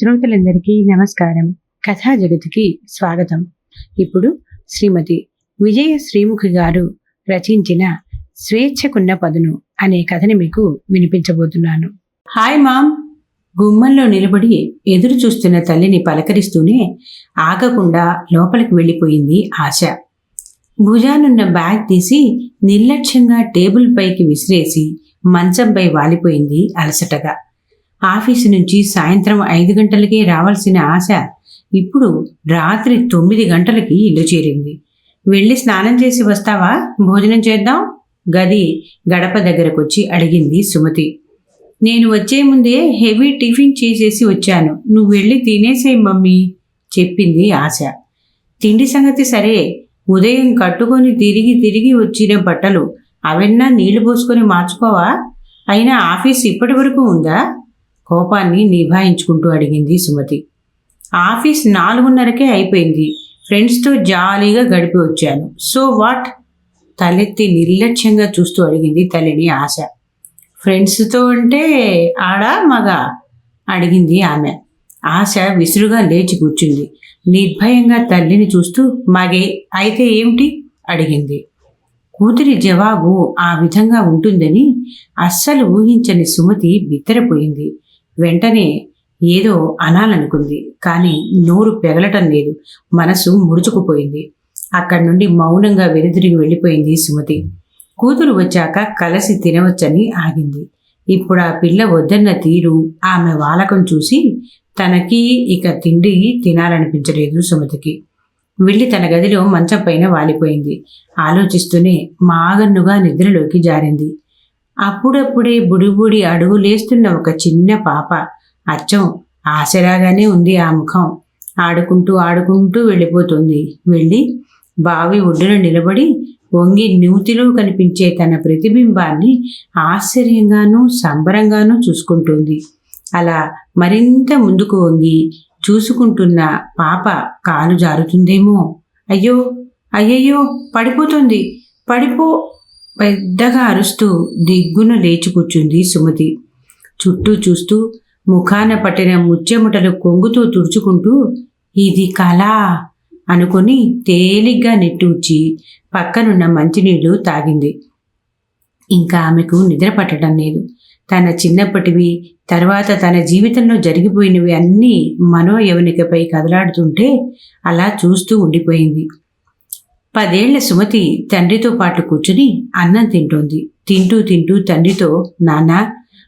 శ్రోతలందరికీ నమస్కారం. కథా జగతికి స్వాగతం. ఇప్పుడు శ్రీమతి విజయ శ్రీముఖి గారు రచించిన స్వేచ్ఛకున్న పదును అనే కథని మీకు వినిపించబోతున్నాను. Hi mom. గుమ్మంలో నిలబడి ఎదురు చూస్తున్న తల్లిని పలకరిస్తూనే ఆగకుండా లోపలికి వెళ్ళిపోయింది ఆశ. భుజానున్న బ్యాగ్ తీసి నిర్లక్ష్యంగా టేబుల్ పైకి విసిరేసి మంచంపై వాలిపోయింది అలసటగా. ఆఫీసు నుంచి సాయంత్రం ఐదు గంటలకే రావాల్సిన ఆశ ఇప్పుడు రాత్రి తొమ్మిది గంటలకి ఇల్లు చేరింది. వెళ్ళి స్నానం చేసి వస్తావా? భోజనం చేద్దాం? గది గడప దగ్గరకొచ్చి అడిగింది సుమతి. నేను వచ్చే ముందే హెవీ టిఫిన్ చేసేసి వచ్చాను. నువ్వు వెళ్ళి తినేసే మమ్మీ చెప్పింది ఆశ. తిండి సంగతి సరే. ఉదయం కట్టుకొని తిరిగి తిరిగి వచ్చిన బట్టలు అవన్నా నీళ్ళు పోసుకొని మార్చుకోవా? అయినా ఆఫీస్ ఇప్పటి వరకు ఉందా? కోపాన్ని నిభాయించుకుంటూ అడిగింది సుమతి. ఆఫీస్ నాలుగున్నరకే అయిపోయింది. ఫ్రెండ్స్తో జాలీగా గడిపి వచ్చాను. So what? తలెత్తి నిర్లక్ష్యంగా చూస్తూ అడిగింది తల్లిని ఆశ. ఫ్రెండ్స్తో అంటే ఆడా మగ? అడిగింది ఆమె. ఆశ విసురుగా లేచి కూర్చుంది. నిర్భయంగా తల్లిని చూస్తూ మగే అయితే ఏమిటి? అడిగింది. కూతురి జవాబు ఆ విధంగా ఉంటుందని అస్సలు ఊహించని సుమతి బిత్తరపోయింది. వెంటనే ఏదో అనాలనుకుంది. కానీ నోరు పెగలటం లేదు. మనసు ముడుచుకుపోయింది. అక్కడి నుండి మౌనంగా వెనుదిరిగి వెళ్ళిపోయింది సుమతి. కూతురు వచ్చాక కలిసి తినవచ్చని ఆగింది. ఇప్పుడు ఆ పిల్ల వద్దన్న తీరు ఆమె వాలకం చూసి తనకి ఇక తిండి తినాలనిపించలేదు సుమతికి. వెళ్ళి తన గదిలో మంచం పైన వాలిపోయింది. ఆలోచిస్తూనే మాగన్నుగా నిద్రలోకి జారింది. అప్పుడప్పుడే బుడిబుడి అడుగులేస్తున్న ఒక చిన్న పాప. అచ్చం ఆశరాగానే ఉంది ఆ ముఖం. ఆడుకుంటూ ఆడుకుంటూ వెళ్ళిపోతుంది. వెళ్ళి బావి ఒడ్డున నిలబడి వంగి నూతిలో కనిపించే తన ప్రతిబింబాన్ని ఆశ్చర్యంగానూ సంబరంగానూ చూసుకుంటుంది. అలా మరింత ముందుకు వంగి చూసుకుంటున్న పాప కాలు జారుతుందేమో. అయ్యో అయ్యయ్యో పడిపోతుంది. పడిపో పెద్దగా అరుస్తూ దిగ్గున లేచి కూర్చుంది సుమతి. చుట్టూ చూస్తూ ముఖాన పట్టిన ముచ్చెముటలు కొంగుతో తుడుచుకుంటూ ఇది కళ అనుకొని తేలిగ్గా నెట్టూర్చి పక్కనున్న మంచినీళ్ళు తాగింది. ఇంకా ఆమెకు నిద్ర పట్టడం లేదు. తన చిన్నప్పటివి తర్వాత తన జీవితంలో జరిగిపోయినవి అన్నీ మనో యవనికపై కదలాడుతుంటే అలా చూస్తూ ఉండిపోయింది. పదేళ్ళ సుమతి తండ్రితో పాటు కూర్చుని అన్నం తింటోంది. తింటూ తింటూ తండ్రితో నాన్న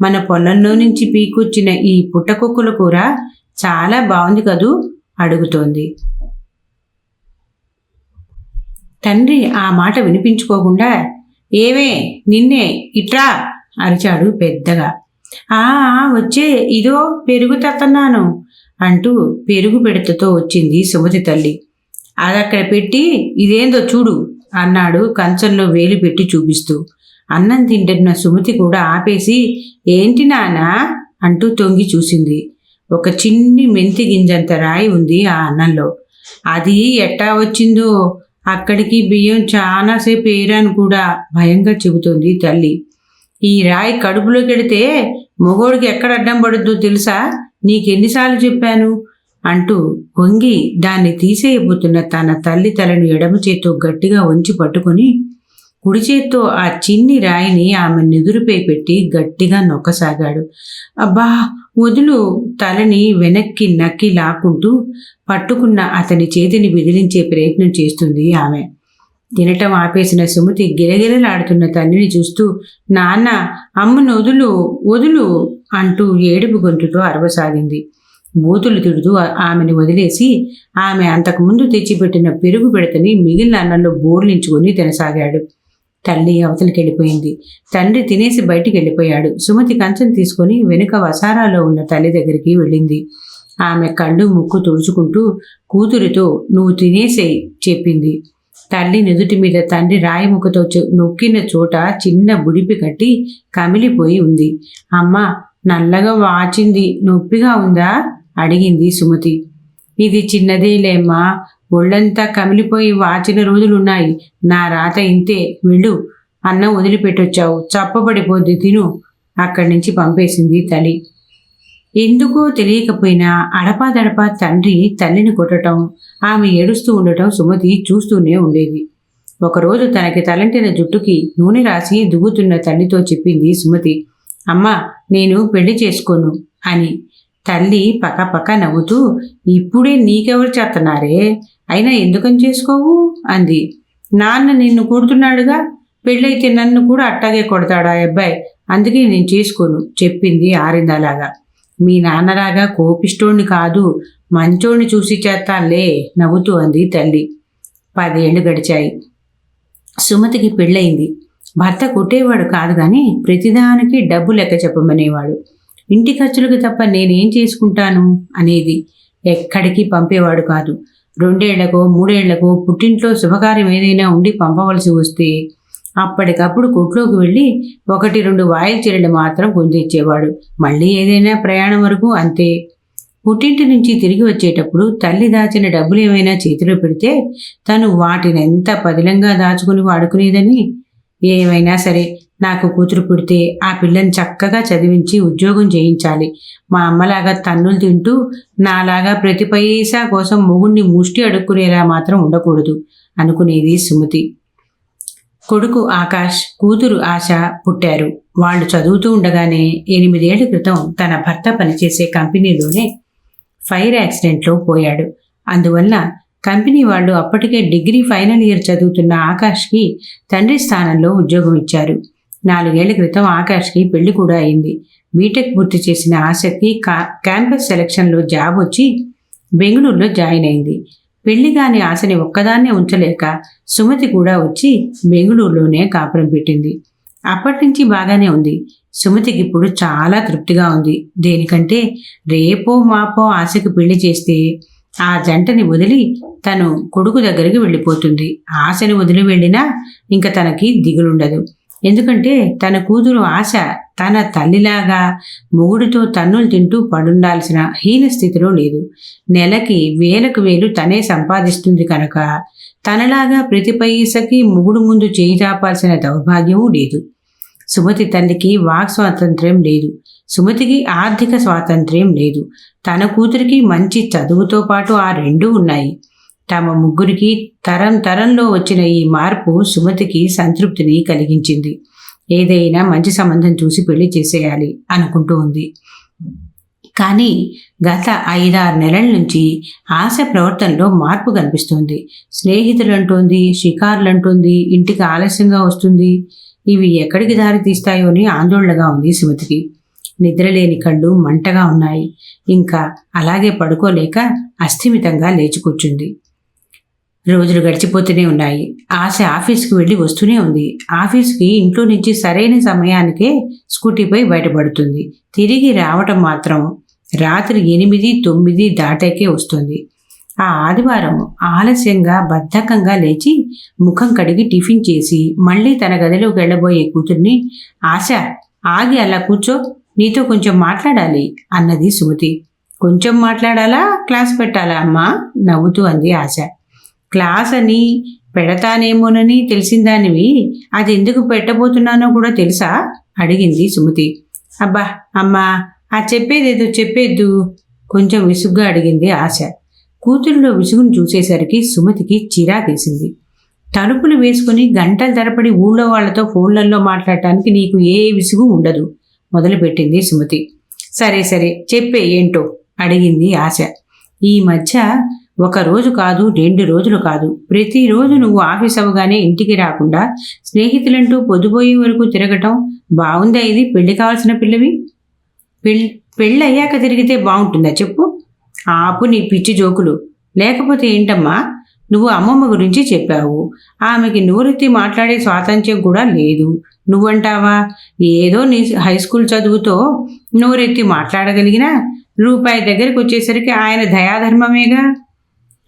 మన పొలంలో నుంచి పీకొచ్చిన ఈ పుట్టకొక్కుల కూర చాలా బాగుంది కదూ అడుగుతోంది. తండ్రి ఆ మాట వినిపించుకోకుండా ఏవే నిన్నే ఇట్రా అరిచాడు పెద్దగా. ఆ ఆ, వచ్చే ఇదో పెరుగు తత్తన్నాను అంటూ పెరుగు పెడతతో వచ్చింది సుమతి తల్లి. అది అక్కడ పెట్టి ఇదేందో చూడు అన్నాడు కంచంలో వేలు పెట్టి చూపిస్తూ. అన్నం తింటున్న సుమతి కూడా ఆపేసి ఏంటి నానా అంటూ తొంగి చూసింది. ఒక చిన్ని మెంతి గింజంత రాయి ఉంది ఆ అన్నంలో. అది ఎట్టా వచ్చిందో? అక్కడికి బియ్యం చాలాసేపు ఏరాను కూడా భయంగా చెబుతోంది తల్లి. ఈ రాయి కడుపులోకి వెడితే మొగోడికి ఎక్కడ అడ్డం పడుద్దో తెలుసా? నీకెన్నిసార్లు చెప్పాను? అంటూ వంగి దాన్ని తీసేయబోతున్న తన తల్లి తలను ఎడమ చేత్తో గట్టిగా వంచి పట్టుకొని కుడి చేత్తో ఆ చిన్ని రాయిని ఆమె నిదురుపై పెట్టి గట్టిగా నొక్కసాగాడు. అబ్బా! వదులు తలని వెనక్కి నక్కి లాక్కుంటూ పట్టుకున్న అతని చేతిని బెదిరించే ప్రయత్నం చేస్తుంది ఆమె. తినటం ఆపేసిన సుమతి గిరగిరలాడుతున్న తల్లిని చూస్తూ నాన్న అమ్మను వదులు వదులు అంటూ ఏడుపు గొంతుతో అరవసాగింది. బూతులు తిడుతూ ఆమెను వదిలేసి ఆమె అంతకుముందు తెచ్చిపెట్టిన పెరుగు పెడతని మిగిలిన అన్నంలో బోర్లించుకొని తినసాగాడు. తల్లి అవతలికి వెళ్ళిపోయింది తండ్రి తినేసి బయటికి వెళ్ళిపోయాడు సుమతి కంచం తీసుకొని వెనుక వసారాలో ఉన్న తల్లి దగ్గరికి వెళ్ళింది. ఆమె కళ్ళు ముక్కు తుడుచుకుంటూ కూతురితో నువ్వు తినేసేయి చెప్పింది. తల్లి నుదుటి మీద తండ్రి రాయిముఖతో చొ- నొక్కిన చోట చిన్న బుడిపి కట్టి కమిలిపోయి ఉంది. అమ్మ నల్లగా వాచింది. నొప్పిగా ఉందా? అడిగింది సుమతి. ఇది చిన్నదేలేమ్మా ఒళ్ళంతా కమిలిపోయి వాచిన రోజులున్నాయి. నా రాత ఇంతే. వెళ్ళు. అన్నం వదిలిపెట్టొచ్చావు. చప్పబడిపోద్ది తిను. అక్కడి నుంచి పంపేసింది తల్లి. ఎందుకో తెలియకపోయినా అడపాదడపా తండ్రి తల్లిని కొట్టడం ఆమె ఏడుస్తూ ఉండటం సుమతి చూస్తూనే ఉండేది. ఒకరోజు తనకి తలంటిన జుట్టుకి నూనె రాసి దువ్వుతున్న తల్లితో చెప్పింది సుమతి. అమ్మ నేను పెళ్ళి చేసుకోను అని. తల్లి పక్కపక్క నవ్వుతూ ఇప్పుడే నీకెవరు చేస్తున్నారే అయినా ఎందుకని చేసుకోవు? అంది. నాన్న నిన్ను కొడుతున్నాడుగా? పెళ్ళైతే నన్ను కూడా అట్టాగే కొడతాడా అబ్బాయి? అందుకే నేను చేసుకోను చెప్పింది ఆరిందలాగా. మీ నాన్నలాగా కోపిష్టోణ్ణి కాదు మంచోణ్ణి చూసి చేస్తానులే నవ్వుతూ అంది తల్లి. పదేళ్ళు గడిచాయి. సుమతికి పెళ్ళయింది. భర్త కొట్టేవాడు కాదు కానీ ప్రతిదానికి డబ్బు లెక్క చెప్పమనేవాడు. ఇంటి ఖర్చులకు తప్ప నేనేం చేసుకుంటాను? అనేది ఎక్కడికి పంపేవాడు కాదు. రెండేళ్ళకో మూడేళ్ళకో పుట్టింట్లో శుభకార్యం ఏదైనా ఉండి పంపవలసి వస్తే అప్పటికప్పుడు కొట్లోకి వెళ్ళి ఒకటి రెండు వాయిల్ చీరలు మాత్రం కొందిచ్చేవాడు. మళ్ళీ ఏదైనా ప్రయాణం వరకు అంతే. పుట్టింటి నుంచి తిరిగి వచ్చేటప్పుడు తల్లి దాచిన డబ్బులు ఏమైనా చేతిలో పెడితే తను వాటిని ఎంత పదిలంగా దాచుకుని వాడుకునేదని? ఏమైనా సరే నాకు కూతురు పుడితే ఆ పిల్లని చక్కగా చదివించి ఉద్యోగం చేయించాలి. మా అమ్మలాగా తన్నులు తింటూ నాలాగా ప్రతి పైసా కోసం మొగుణ్ణి ముష్టి అడుక్కునేలా మాత్రం ఉండకూడదు అనుకునేది సుమతి. కొడుకు ఆకాష్ కూతురు ఆశ పుట్టారు. వాళ్ళు చదువుతూ ఉండగానే ఎనిమిదేళ్ళ క్రితం తన భర్త పనిచేసే కంపెనీలోనే ఫైర్ యాక్సిడెంట్లో పోయాడు. అందువల్ల కంపెనీ వాళ్ళు అప్పటికే డిగ్రీ ఫైనల్ ఇయర్ చదువుతున్న ఆకాష్కి తండ్రి స్థానంలో ఉద్యోగం ఇచ్చారు. నాలుగేళ్ళ క్రితం ఆకాష్కి పెళ్ళి కూడా అయింది. బీటెక్ పూర్తి చేసిన ఆశకి కా క్యాంపస్ సెలక్షన్లో జాబ్ వచ్చి బెంగళూరులో జాయిన్ అయింది. పెళ్ళి కాని ఆశని ఒక్కదాన్నే ఉంచలేక సుమతి కూడా వచ్చి బెంగళూరులోనే కాపురం పెట్టింది. అప్పటి నుంచి బాగానే ఉంది. సుమతికి ఇప్పుడు చాలా తృప్తిగా ఉంది. దేనికంటే రేపో మాపో ఆశకు పెళ్ళి చేస్తే ఆ జంటని వదిలి తను కొడుకు దగ్గరికి వెళ్ళిపోతుంది. ఆశని వదిలి వెళ్ళినా ఇంకా తనకి దిగులుండదు. ఎందుకంటే తన కూతురు ఆశ తన తల్లిలాగా మొగుడితో తన్నులు తింటూ పడుండాల్సిన హీన స్థితిలో లేదు. నెలకి వేలకు వేలు తనే సంపాదిస్తుంది కనుక తనలాగా ప్రతి పైసకి మొగుడు ముందు చేయి చాపాల్సిన దౌర్భాగ్యమూ లేదు. సుమతి తల్లికి వాక్ స్వాతంత్ర్యం లేదు. సుమతికి ఆర్థిక స్వాతంత్ర్యం లేదు. తన కూతురికి మంచి చదువుతో పాటు ఆ రెండూ ఉన్నాయి. తమ ముగ్గురికి తరం తరంలో వచ్చిన ఈ మార్పు సుమతికి సంతృప్తిని కలిగించింది. ఏదైనా మంచి సంబంధం చూసి పెళ్ళి చేసేయాలి అనుకుంటూ ఉంది. కానీ గత ఐదారు నెలల నుంచి ఆశ ప్రవర్తనలో మార్పు కనిపిస్తుంది. స్నేహితులంటోంది షికారులంటోంది ఇంటికి ఆలస్యంగా వస్తుంది. ఇవి ఎక్కడికి దారి తీస్తాయో అని ఆందోళనగా ఉంది సుమతికి. నిద్రలేని కళ్ళు మంటగా ఉన్నాయి. ఇంకా అలాగే పడుకోలేక అస్థిమితంగా లేచి కూర్చుంది. రోజులు గడిచిపోతూనే ఉన్నాయి. ఆశ ఆఫీస్కి వెళ్ళి వస్తూనే ఉంది. ఆఫీస్కి ఇంట్లో నుంచి సరైన సమయానికే స్కూటీపై బయటపడుతుంది. తిరిగి రావటం మాత్రం రాత్రి ఎనిమిది తొమ్మిది దాటాకే వస్తుంది. ఆ ఆదివారం ఆలస్యంగా బద్ధకంగా లేచి ముఖం కడిగి టిఫిన్ చేసి మళ్ళీ తన గదిలోకి వెళ్ళబోయే కూతుర్ని ఆశ ఆగి అలా కూర్చో నీతో కొంచెం మాట్లాడాలి అన్నది సుమతి. కొంచెం మాట్లాడాలా? క్లాస్ పెట్టాలా అమ్మా? నవ్వుతూ అంది ఆశ. క్లాస్ అని పెడతానేమోనని తెలిసిందానివి? అది ఎందుకు పెట్టబోతున్నానో కూడా తెలుసా? అడిగింది సుమతి. అబ్బా అమ్మా ఆ చెప్పేదేదో చెప్పేద్దు కొంచెం విసుగ్గా అడిగింది ఆశ. కూతురులో విసుగును చూసేసరికి సుమతికి చిరాకేసింది. తలుపులు వేసుకుని గంటల తరపడి ఊళ్ళో వాళ్ళతో ఫోన్లలో మాట్లాడటానికి నీకు ఏ విసుగు ఉండదు మొదలుపెట్టింది సుమతి. సరే సరే చెప్పే ఏంటో అడిగింది ఆశ. ఈ మధ్య ఒక రోజు కాదు రెండు రోజులు కాదు. ప్రతిరోజు నువ్వు ఆఫీస్ అవ్వగానే ఇంటికి రాకుండా స్నేహితులంటూ పొద్దుపోయే వరకు తిరగటం బాగుందా ఇది? పెళ్ళి కావాల్సిన పిల్లవి? పెళ్ళి పెళ్ళయ్యాక తిరిగితే బాగుంటుందా చెప్పు? ఆపు నీ పిచ్చి జోకులు. లేకపోతే ఏంటమ్మా? నువ్వు అమ్మమ్మ గురించి చెప్పావు. ఆమెకి నోరెత్తి మాట్లాడే స్వాతంత్ర్యం కూడా లేదు. నువ్వంటావా? ఏదో నీ హై స్కూల్ చదువుతో నోరెత్తి మాట్లాడగలిగినా రూపాయి దగ్గరికి వచ్చేసరికి ఆయన దయాధర్మమేగా?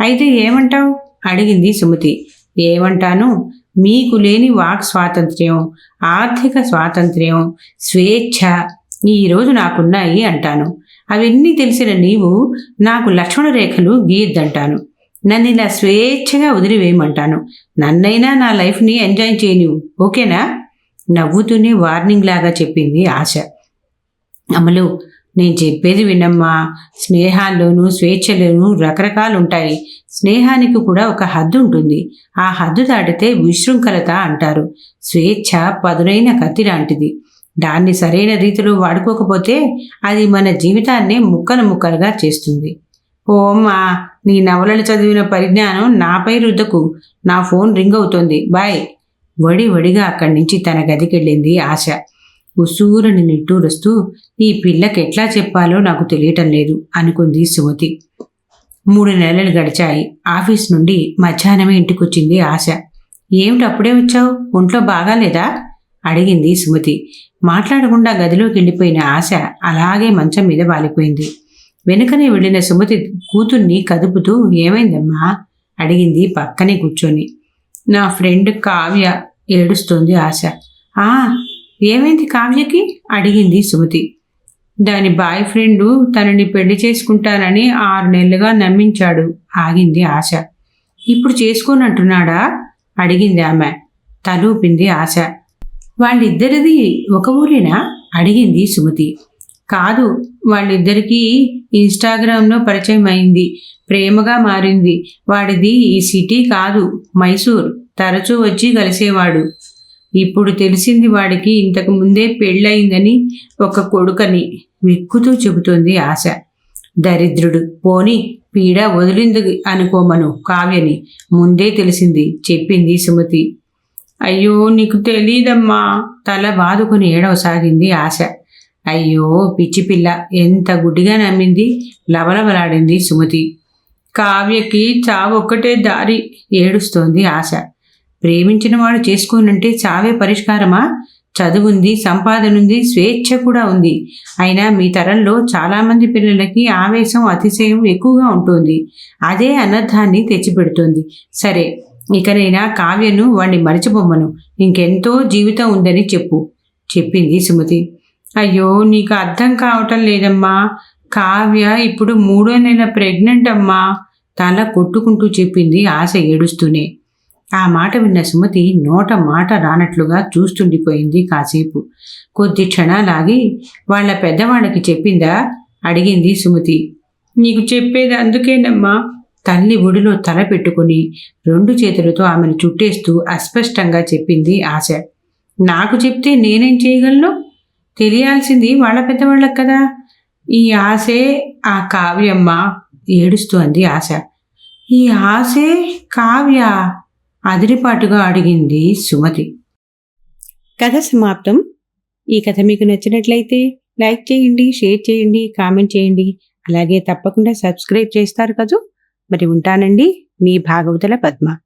అయితే ఏమంటావు? అడిగింది సుమతి. ఏమంటాను? మీకు లేని వాక్ స్వాతంత్ర్యం ఆర్థిక స్వాతంత్ర్యం స్వేచ్ఛ ఈరోజు నాకున్నాయి అంటాను. అవన్నీ తెలిసిన నీవు నాకు లక్ష్మణ రేఖలు గీయద్దంటాను. నన్ను ఇలా స్వేచ్ఛగా వదిలివేయమంటాను. నన్నైనా నా లైఫ్ని ఎంజాయ్ చేయనివు ఓకేనా? నవ్వుతూనే వార్నింగ్ లాగా చెప్పింది ఆశ. అమలు నేను చెప్పేది వినమ్మా. స్నేహాల్లోనూ స్వేచ్ఛలోనూ రకరకాలు ఉంటాయి స్నేహానికి కూడా ఒక హద్దు ఉంటుంది ఆ హద్దు దాటితే విశృంఖలత అంటారు. స్వేచ్ఛ పదునైన కత్తి లాంటిది. దాన్ని సరైన రీతిలో వాడుకోకపోతే అది మన జీవితాన్ని ముక్కలు ముక్కలుగా చేస్తుంది. ఓ అమ్మా నీ నవలలు చదివిన పరిజ్ఞానం నాపై రుద్దకు. నా ఫోన్ రింగ్ అవుతుంది. బాయ్. వడి వడిగా అక్కడి నుంచి తన గదికెళ్ళింది ఆశ. ఉసూరని నిట్టూరుస్తూ ఈ పిల్లకి ఎట్లా చెప్పాలో నాకు తెలియటం లేదు అనుకుంది సుమతి. మూడు నెలలు గడిచాయి. ఆఫీస్ నుండి మధ్యాహ్నమే ఇంటికొచ్చింది ఆశ. ఏమిటి అప్పుడే వచ్చావు? ఒంట్లో బాగాలేదా? అడిగింది సుమతి. మాట్లాడకుండా గదిలోకి వెళ్ళిపోయిన ఆశ అలాగే మంచం మీద వాలిపోయింది. వెనుకనే వెళ్ళిన సుమతి కూతుర్ని కదుపుతూ ఏమైందమ్మా? అడిగింది పక్కనే కూర్చొని. నా ఫ్రెండ్ కావ్య ఏడుస్తోంది ఆశ. ఆ ఏమైంది కావ్యకి? అడిగింది సుమతి. దాని బాయ్ ఫ్రెండ్ తనని పెళ్ళి చేసుకుంటానని ఆరు నెలలుగా నమ్మించాడు ఆగింది ఆశ. ఇప్పుడు చేసుకోనంటున్నాడా? అడిగింది ఆమె. తలూపింది ఆశ. వాళ్ళిద్దరిది ఒక ఊరేనా? అడిగింది సుమతి. కాదు వాళ్ళిద్దరికీ ఇన్స్టాగ్రామ్లో పరిచయం అయింది. ప్రేమగా మారింది. వాడిది ఈ సిటీ కాదు మైసూర్. తరచూ వచ్చి కలిసేవాడు. ఇప్పుడు తెలిసింది వాడికి ఇంతకు ముందే పెళ్ళయిందని ఒక కొడుకని వెక్కుతూ చెబుతోంది ఆశ. దరిద్రుడు. పోని పీడ వదిలింది అనుకోమను కావ్యని. ముందే తెలిసింది. చెప్పింది సుమతి. అయ్యో నీకు తెలీదమ్మా. తల బాదుకుని ఏడవసాగింది ఆశ. అయ్యో పిచ్చి పిల్ల. ఎంత గుడ్డిగా నమ్మింది. లవలవలాడింది సుమతి. కావ్యకి చావొక్కటే దారి ఏడుస్తోంది ఆశ. ప్రేమించిన వాడు చేసుకోనంటే చావే పరిష్కారమా? చదువుంది సంపాదనుంది స్వేచ్ఛ కూడా ఉంది. అయినా మీ తరంలో చాలామంది పిల్లలకి ఆవేశం అతిశయం ఎక్కువగా ఉంటుంది. అదే అనర్థాన్ని తెచ్చిపెడుతోంది. సరే ఇకనైనా కావ్యను వాణ్ణి మరచిపోమ్మను. ఇంకెంతో జీవితం ఉందని చెప్పు. చెప్పింది సుమతి. అయ్యో నీకు అర్థం కావటం లేదమ్మా. కావ్య ఇప్పుడు మూడో నెల ప్రెగ్నెంట్ అమ్మా తల కొట్టుకుంటూ చెప్పింది ఆశ ఏడుస్తూనే. ఆ మాట విన్న సుమతి నోట మాట రానట్లుగా చూస్తుండిపోయింది కాసేపు. కొద్ది క్షణాలాగి వాళ్ళ పెద్దవాళ్ళకి చెప్పిందా? అడిగింది సుమతి. నీకు చెప్పేది అందుకేనమ్మా. తల్లి ఒడిలో తల పెట్టుకుని రెండు చేతులతో ఆమెను చుట్టేస్తూ అస్పష్టంగా చెప్పింది ఆశ. నాకు చెప్తే నేనేం చేయగలను? తెలియాల్సింది వాళ్ళ పెద్దవాళ్ళకి కదా. ఈ ఆశే ఆ కావ్యమ్మ ఏడుస్తూ అంది ఆశ. ఈ ఆశే కావ్య? అదిరిపాటుగా అడిగింది సుమతి. కథ సమాప్తం. ఈ కథ మీకు నచ్చినట్లయితే లైక్ చేయండి షేర్ చేయండి కామెంట్ చేయండి. అలాగే తప్పకుండా సబ్స్క్రైబ్ చేస్తారు కదూ. మరి ఉంటానండి మీ భాగవతుల పద్మ.